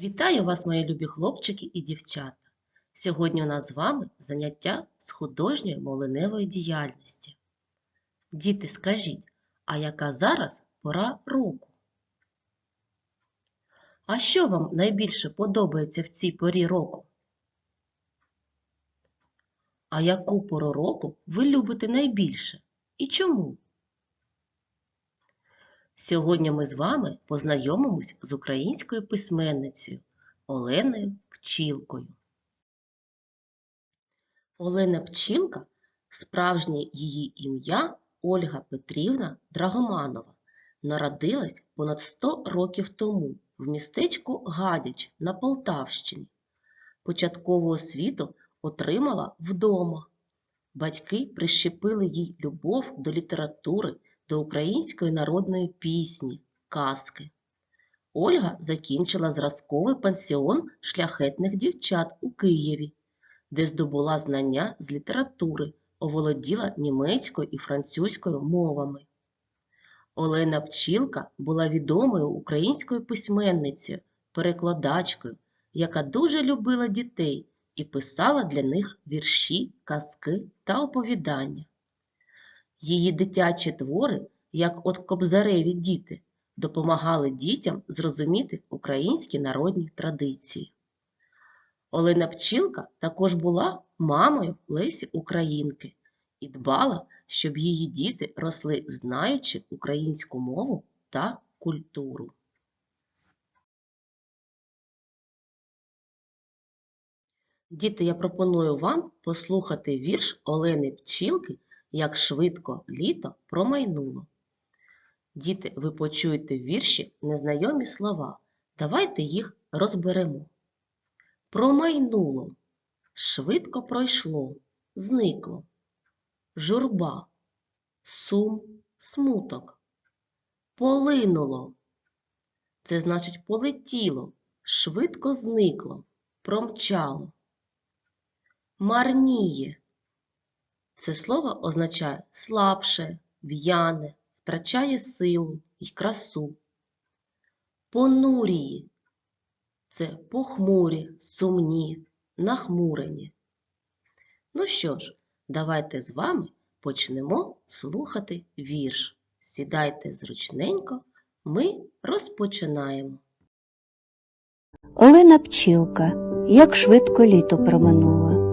Вітаю вас, мої любі хлопчики і дівчата! Сьогодні у нас з вами заняття з художньої мовленевої діяльності. Діти, скажіть, а яка зараз пора року? А що вам найбільше подобається в цій порі року? А яку пору року ви любите найбільше? І чому? Сьогодні ми з вами познайомимось з українською письменницею Оленою Пчілкою. Олена Пчілка справжнє її ім'я Ольга Петрівна Драгоманова. Народилась понад 100 років тому в містечку Гадяч на Полтавщині. Початкову освіту отримала вдома. Батьки прищепили їй любов до літератури до української народної пісні, казки. Ольга закінчила зразковий пансіон шляхетних дівчат у Києві, де здобула знання з літератури, оволоділа німецькою і французькою мовами. Олена Пчілка була відомою українською письменницею, перекладачкою, яка дуже любила дітей і писала для них вірші, казки та оповідання. Її дитячі твори, як от кобзареві діти, допомагали дітям зрозуміти українські народні традиції. Олена Пчілка також була мамою Лесі Українки і дбала, щоб її діти росли, знаючи українську мову та культуру. Діти, я пропоную вам послухати вірш Олени Пчілки як швидко літо промайнуло. Діти, ви почуєте в вірші незнайомі слова. Давайте їх розберемо. Промайнуло, швидко пройшло, зникло. Журба, сум, смуток. Полинуло. Це значить полетіло, швидко зникло, промчало. Марніє. Це слово означає слабше, в'яне, втрачає силу й красу. Понурії це похмурі, сумні, нахмурені. Ну що ж, давайте з вами почнемо слухати вірш. Сідайте зручненько, ми розпочинаємо. Олена Пчілка, як швидко літо проминуло.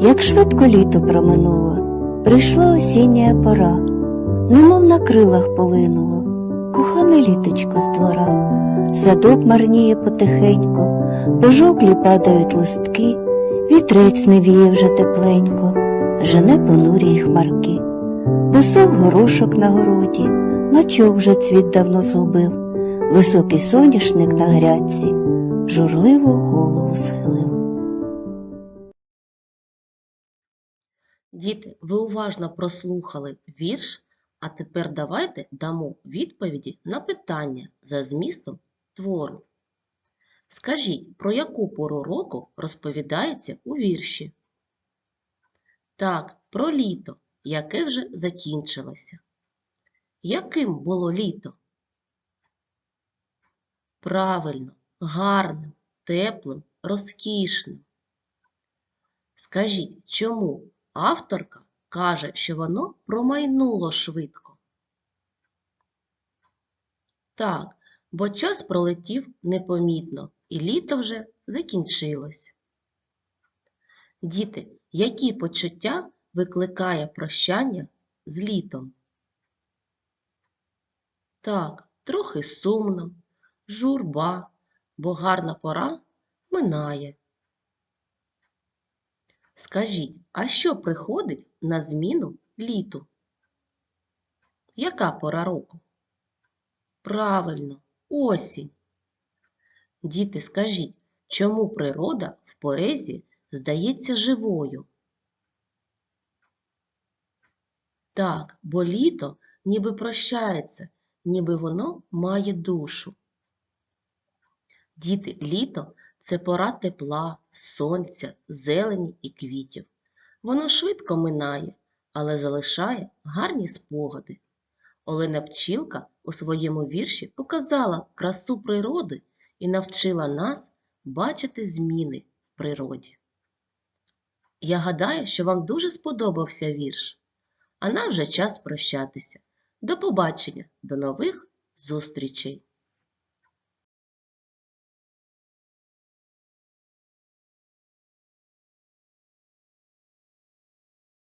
Як швидко літо проминуло, прийшла осіння пора, немов на крилах полинуло, кохане літочко з двора, садок марніє потихеньку, пожоклі падають листки, вітрець не віє вже тепленько, жене понурі хмарки, босок горошок на городі, мачок вже цвіт давно згубив, високий соняшник на грядці, журливо голову схилив. Діти, ви уважно прослухали вірш, а тепер давайте дамо відповіді на питання за змістом твору. Скажіть, про яку пору року розповідається у вірші? Так, про літо, яке вже закінчилося. Яким було літо? Правильно, гарним, теплим, розкішним. Скажіть, чому авторка каже, що воно промайнуло швидко? Так, бо час пролетів непомітно, і літо вже закінчилось. Діти, які почуття викликає прощання з літом? Так, трохи сумно, журба, бо гарна пора минає. Скажіть, а що приходить на зміну літу? Яка пора року? Правильно, осінь. Діти, скажіть, чому природа в поезії здається живою? Так, бо літо ніби прощається, ніби воно має душу. Діти, літо це пора тепла, сонця, зелені і квітів. Воно швидко минає, але залишає гарні спогади. Олена Пчілка у своєму вірші показала красу природи і навчила нас бачити зміни в природі. Я гадаю, що вам дуже сподобався вірш. А нам вже час прощатися. До побачення, до нових зустрічей!